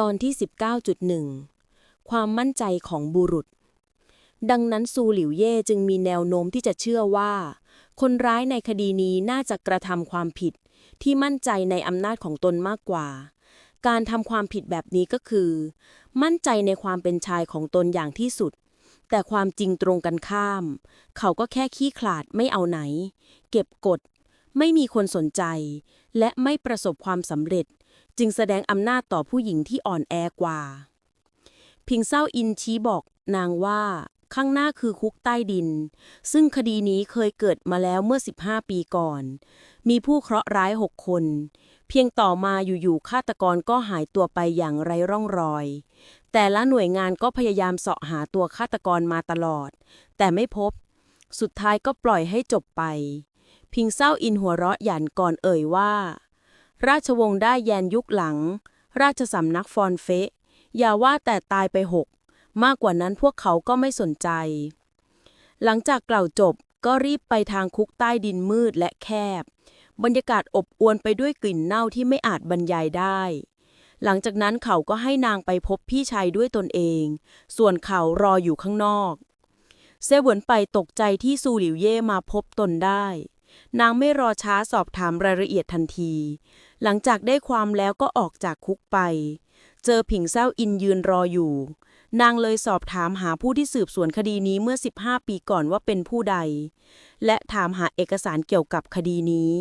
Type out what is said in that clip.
ตอนที่ 19.1 ความมั่นใจของบุรุษ ดังนั้นซูหลิวเย่จึงมีแนวโน้มที่จะเชื่อว่า คนร้ายในคดีนี้น่าจะกระทำความผิด ที่มั่นใจในอำนาจของตนมากกว่า การทำความผิดแบบนี้ก็คือ มั่นใจในความเป็นชายของตนอย่างที่สุด แต่ความจริงตรงกันข้าม เขาก็แค่ขี้ขลาดไม่เอาไหน เก็บกด ไม่มีคนสนใจ และไม่ประสบความสำเร็จ จึงแสดงอำนาจต่อผู้หญิงที่อ่อนแอกว่า พิงเศร้าอินชี้บอกนางว่าข้างหน้าคือคุกใต้ดิน ซึ่งคดีนี้เคยเกิดมาแล้วเมื่อ 15 ปีก่อน มีผู้เคราะห์ร้าย 6 คน เพียงต่อมาอยู่ๆฆาตกรก็หายตัวไปอย่างไร้ร่องรอย แต่ละหน่วยงานก็พยายามเสาะหาตัวฆาตกรมาตลอด แต่ไม่พบ สุดท้ายก็ปล่อยให้จบไป พิงเศร้าอินหัวเราะหยันก่อนเอ่ยว่า ราชวงศ์ได้แยนยุคหลัง ราชสำนักฟอนเฟะอย่าว่าแต่ตายไปหก มากกว่านั้นพวกเขาก็ไม่สนใจ หลังจากกล่าวจบก็รีบไปทางคุกใต้ดินมืดและแคบ บรรยากาศอบอวลไปด้วยกลิ่นเน่าที่ไม่อาจบรรยายได้ หลังจากนั้นเขาก็ให้นางไปพบพี่ชายด้วยตนเอง ส่วนเขารออยู่ข้างนอกเซเวินไปตกใจที่ซูหลิวเย่มาพบตนได้ นางไม่รอช้าสอบถามรายละเอียดทันที หลังจากได้ความแล้วก็ออกจากคุกไป เจอผิงเศร้าอินยืนรออยู่ นางเลยสอบถามหาผู้ที่สืบสวนคดีนี้เมื่อ 15 ปีก่อนว่าเป็นผู้ใด และถามหาเอกสารเกี่ยวกับคดีนี้